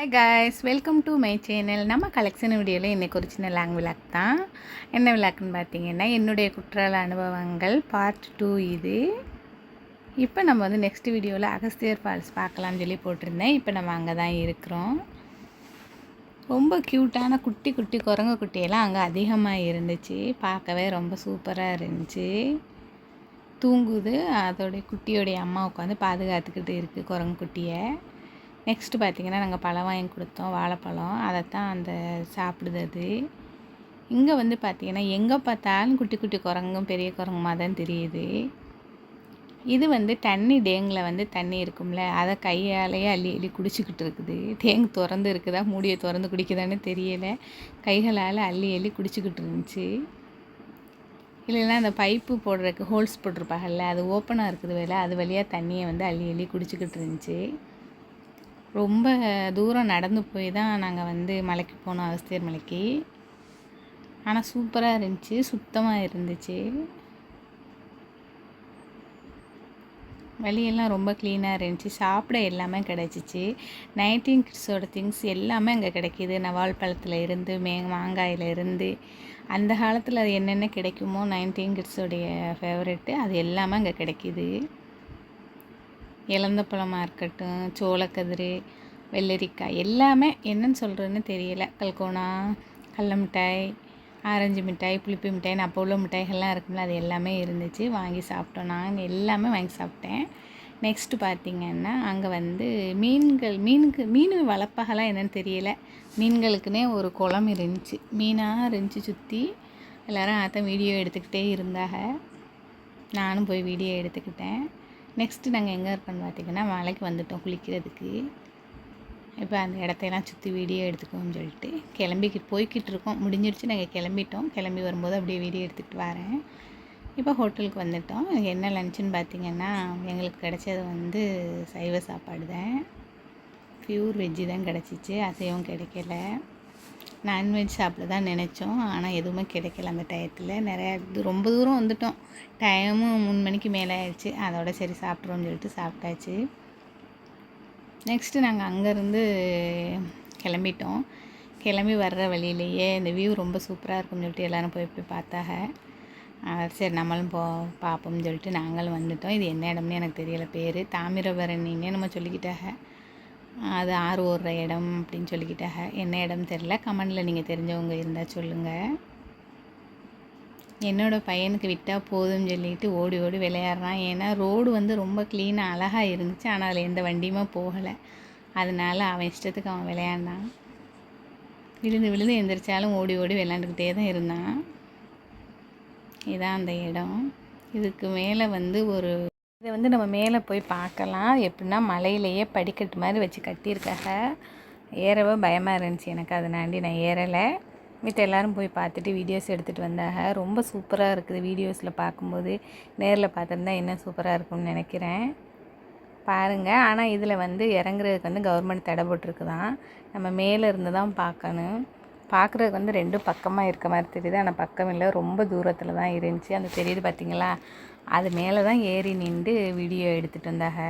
Hi guys welcome to my channel நம்ம collection வீடியோவில் இன்றைக்கி ஒரு சின்ன லாங் விளாக் தான். என்ன விளாக்குன்னு பார்த்தீங்கன்னா என்னுடைய குற்றால அனுபவங்கள் பார்ட் டூ இது. இப்போ நம்ம வந்து நெக்ஸ்ட் வீடியோவில் அகஸ்தியர் ஃபால்ஸ் பார்க்கலாம்னு சொல்லி போட்டிருந்தேன். இப்போ நம்ம அங்கே தான் இருக்கிறோம். ரொம்ப க்யூட்டான குட்டி குட்டி குரங்கு குட்டியெல்லாம் அங்கே அதிகமாக இருந்துச்சு. பார்க்கவே ரொம்ப சூப்பராக இருந்துச்சு. தூங்குது. அதோடைய குட்டியோடைய அம்மா உட்காந்து பாதுகாத்துக்கிட்டு இருக்குது குரங்கு குட்டியை. நெக்ஸ்ட்டு பார்த்திங்கன்னா நாங்கள் பழம் வாங்கி கொடுத்தோம் வாழைப்பழம். அதைத்தான் அந்த சாப்பிடுது அது இங்கே வந்து பார்த்திங்கன்னா எங்கே பார்த்தாலும் குட்டி குட்டி குரங்கும் பெரிய குரங்குமா தான் தெரியுது. இது வந்து தண்ணி டேங்கில் வந்து தண்ணி இருக்கும்ல அதை கையாலேயே அள்ளி அள்ளி குடிச்சிக்கிட்டு இருக்குது. தேங்கு திறந்து இருக்குதா மூடியை திறந்து குடிக்குதான்னு தெரியலை. கைகளால் அள்ளி அள்ளி குடிச்சிக்கிட்டு இருந்துச்சு. இல்லைன்னா அந்த பைப்பு போடுறதுக்கு ஹோல்ஸ் போட்டிருப்பாங்கல்ல அது ஓப்பனாக இருக்குது வேலை அது வழியாக தண்ணியை வந்து அள்ளி அள்ளி குடிச்சிக்கிட்டு இருந்துச்சு. ரொம்ப தூரம் நடந்து போய் தான் நாங்கள் வந்து மலைக்கு போனோம் அகஸ்தியர் மலைக்கு. ஆனால் சூப்பராக இருந்துச்சு சுத்தமாக இருந்துச்சு. வழியெல்லாம் ரொம்ப க்ளீனாக இருந்துச்சு. சாப்பிட எல்லாமே கிடச்சிச்சு. நைன்டீன் கிட்ஸோட திங்ஸ் எல்லாமே அங்கே கிடைக்கிது. நவால் பழத்தில் இருந்து மே மாங்காயில் இருந்து. அந்த காலத்தில் அது என்னென்ன கிடைக்குமோ நைன்டீன் கிட்ஸோடைய ஃபேவரெட்டு அது எல்லாமே அங்கே கிடைக்கிது. இலந்த பழமாக இருக்கட்டும் சோளக்கதிர் வெள்ளரிக்காய் எல்லாமே என்னன்னு சொல்கிறதுன்னு தெரியல. கல்கோனா கடல மிட்டாய் ஆரஞ்சு மிட்டாய் புளிப்பு மிட்டாய் அப்போ உள்ள மிட்டாய்கள்லாம் இருக்கும்ல அது எல்லாமே இருந்துச்சு. வாங்கி சாப்பிட்டோம். நாங்கள் எல்லாமே வாங்கி சாப்பிட்டேன். நெக்ஸ்ட்டு பார்த்திங்கன்னா அங்கே வந்து மீன்கள் மீனுக்கு மீன் வளர்ப்பகலாம் என்னென்னு தெரியல. மீன்களுக்குன்னே ஒரு குளம் இருந்துச்சு. மீனாக இருந்துச்சு சுற்றி எல்லோரும் ஆற்ற வீடியோ எடுத்துக்கிட்டே இருந்தாங்க. நானும் போய் வீடியோ எடுத்துக்கிட்டேன். நெக்ஸ்ட்டு நாங்கள் எங்கே இருக்கோன்னு பார்த்திங்கன்னா மலைக்கு வந்துட்டோம் குளிக்கிறதுக்கு. இப்போ அந்த இடத்தையெல்லாம் சுற்றி வீடியோ எடுத்துக்கோன்னு சொல்லிட்டு கிளம்பிக்கிட்டு போய்கிட்டு இருக்கோம். முடிஞ்சிருச்சு நாங்கள் கிளம்பிட்டோம். கிளம்பி வரும்போது அப்படியே வீடியோ எடுத்துக்கிட்டு வரேன். இப்போ ஹோட்டலுக்கு வந்துட்டோம். என்ன லன்ச்சுன்னு பார்த்திங்கன்னா எங்களுக்கு கிடைச்சது வந்து சைவ சாப்பாடு தான். ப்யூர் வெஜ்ஜு தான் கிடச்சிச்சு. அசைவம் கிடைக்கல. நான்வெஜ் சாப்பிட தான் நினச்சோம். ஆனால் எதுவுமே கிடைக்கல அந்த டயத்தில். நிறையா ரொம்ப தூரம் வந்துட்டோம். டைமும் மூணு மணிக்கு மேலே ஆயிடுச்சு. அதோட சரி சாப்பிட்றோம்னு சொல்லிட்டு சாப்பிட்டாச்சு. நெக்ஸ்ட்டு நாங்கள் அங்கேருந்து கிளம்பிட்டோம். கிளம்பி வர்ற வழியிலேயே இந்த வியூ ரொம்ப சூப்பராக இருக்கும்னு சொல்லிட்டு எல்லோரும் போய் போய் பார்த்தாக சரி நம்மளும் போ பார்ப்போம்னு சொல்லிட்டு நாங்களும் வந்துட்டோம். இது என்ன இடம்னு எனக்கு தெரியலை. பேர் தாமிரபரணின்னே நம்ம சொல்லிக்கிட்டாக அது ஆறு ஓடுற இடம் அப்படின்னு சொல்லிக்கிட்டாக என்ன இடம் தெரில கமெண்டில் நீங்கள் தெரிஞ்சவங்க இருந்தால் சொல்லுங்கள் என்னோடய பையனுக்கு விட்டால் போதும்னு சொல்லிட்டு ஓடி ஓடி விளையாடுறான். ஏன்னா ரோடு வந்து ரொம்ப க்ளீனாக அழகாக இருந்துச்சு. ஆனால் அதில் எந்த வண்டியுமே போகலை. அதனால் அவன் இஷ்டத்துக்கு அவன் விளையாண்டான் விழுந்து விழுந்து எந்திரிச்சாலும் ஓடி ஓடி விளையாண்டுக்கிட்டே தான் இருந்தான். இதான் அந்த இடம். இதுக்கு மேலே வந்து ஒரு இதை வந்து நம்ம மேலே போய் பார்க்கலாம். எப்படின்னா மலையிலேயே படிக்கட்டு மாதிரி வச்சு கட்டியிருக்காங்க. ஏறவே பயமாக இருந்துச்சு எனக்கு. அதனாண்டி நான் ஏறலை. மித்த எல்லோரும் போய் பார்த்துட்டு வீடியோஸ் எடுத்துகிட்டு வந்தாங்க. ரொம்ப சூப்பராக இருக்குது வீடியோஸில் பார்க்கும்போது. நேரில் பார்த்துருந்தா இன்னும் சூப்பராக இருக்கும்னு நினைக்கிறேன். பாருங்கள் ஆனால் இதில் வந்து இறங்குறதுக்கு வந்து கவர்மெண்ட் தடை போட்டிருக்கு தான் நம்ம மேலே இருந்து தான் பார்க்கணும். பார்க்குறதுக்கு வந்து ரெண்டும் பக்கமாக இருக்க மாதிரி தெரியுது. ஆனால் பக்கம் இல்லை. ரொம்ப தூரத்தில் தான் இருந்துச்சு. அந்த தெரியுது பார்த்திங்களா அது மேலே தான் ஏறி நின்று வீடியோ எடுத்துகிட்டு வந்தாங்க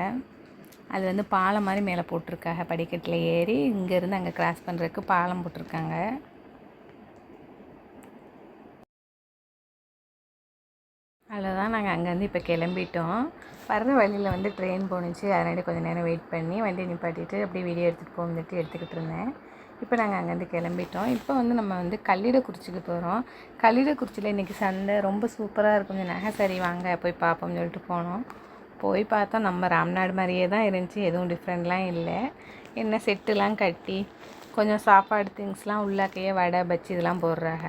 அது வந்து பாலம் மாதிரி மேலே போட்டிருக்காங்க. படிக்கட்டில் ஏறி இங்கேருந்து அங்கே கிராஸ் பண்ணுறதுக்கு பாலம் போட்டிருக்காங்க. அதில் தான் நாங்கள் அங்கேருந்து இப்போ கிளம்பிட்டோம். வர்ற வழியில் வந்து ட்ரெயின் போணுச்சு. அதனால கொஞ்சம் நேரம் வெயிட் பண்ணி வண்டி நிப்பாட்டிட்டு அப்படியே வீடியோ எடுத்துகிட்டு போகணுட்டு எடுத்துக்கிட்டு இருந்தேன். இப்போ நாங்கள் அங்கேருந்து கிளம்பிட்டோம். இப்போ வந்து நம்ம வந்து கல்லிடக்குறிச்சிக்கு போகிறோம் கல்லிடக்குறிச்சியில் இன்றைக்கி சந்தை ரொம்ப சூப்பராக இருக்கும். கொஞ்சம் நகை சரி வாங்க போய் பார்ப்போம்னு சொல்லிட்டு போனோம். போய் பார்த்தா நம்ம ராம்நாடு மாதிரியே தான் இருந்துச்சு. எதுவும் டிஃப்ரெண்ட்லாம் இல்லை. என்ன செட்டுலாம் கட்டி கொஞ்சம் சாப்பாடு திங்ஸ்லாம் உள்ளாக்கையே வடை பச்சி இதெல்லாம் போடுறாங்க.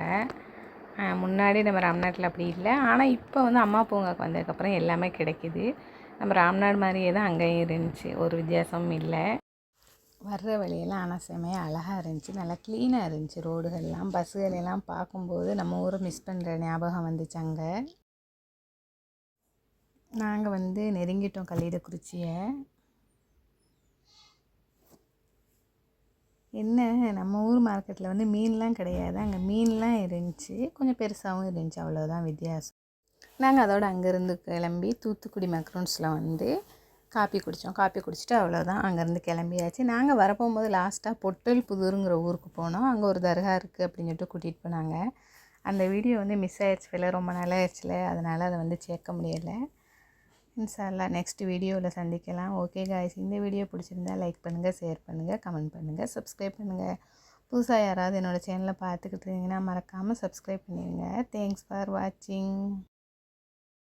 முன்னாடி நம்ம ராம்நாட்டில் அப்படி இல்லை. ஆனால் இப்போ வந்து அம்மா பூங்காக்கு வந்ததுக்கப்புறம் எல்லாமே கிடைக்கிது. நம்ம ராம்நாடு மாதிரியே தான் அங்கேயும் இருந்துச்சு. ஒரு வித்தியாசமும் இல்லை. வர்ற வழியெல்லாம் ஆனால் செமையாக அழகாக இருந்துச்சு. நல்லா க்ளீனாக இருந்துச்சு ரோடுகள்லாம். பஸ்ஸுகள் எல்லாம் பார்க்கும்போது நம்ம ஊரை மிஸ் பண்ணுற ஞாபகம் வந்துச்சு அங்கே. நாங்கள் வந்து நெருங்கிட்டோம் கல்லிடக்குறிச்சியை. என்ன நம்ம ஊர் மார்க்கெட்டில் வந்து மீன்லாம் கிடையாது. அங்கே மீன்லாம் இருந்துச்சு. கொஞ்சம் பெருசாகவும் இருந்துச்சு. அவ்வளோதான் வித்தியாசம். நாங்கள் அதோட அங்கேருந்து கிளம்பி தூத்துக்குடி மக்ரூன்ஸில் வந்து காப்பி குடித்தோம். காப்பி குடிச்சிட்டு அவ்வளோதான் அங்கேருந்து கிளம்பியாச்சு. நாங்கள் வரப்போகும்போது லாஸ்ட்டாக பொட்டல் புதூருங்கிற ஊருக்கு போனோம். அங்கே ஒரு தர்கா இருக்குது அப்படின்னு சொல்லிட்டு கூட்டிகிட்டு போனாங்க. அந்த வீடியோ வந்து மிஸ் ஆயிடுச்சுல ரொம்ப நாள் ஆயிடுச்சுல அதனால் அதை வந்து சேர்க்க முடியலை. இன்ஷால்லா நெக்ஸ்ட் வீடியோவில் சந்திக்கலாம். ஓகே காய்ஸ் இந்த வீடியோ பிடிச்சிருந்தா லைக் பண்ணுங்கள் ஷேர் பண்ணுங்கள் கமெண்ட் பண்ணுங்கள் சப்ஸ்கிரைப் பண்ணுங்கள் புதுசாக யாராவது என்னோடய சேனலை பார்த்துக்கிட்டு இருந்தீங்கன்னா மறக்காமல் சப்ஸ்கிரைப் பண்ணிடுங்க தேங்க்ஸ் ஃபார் வாட்சிங்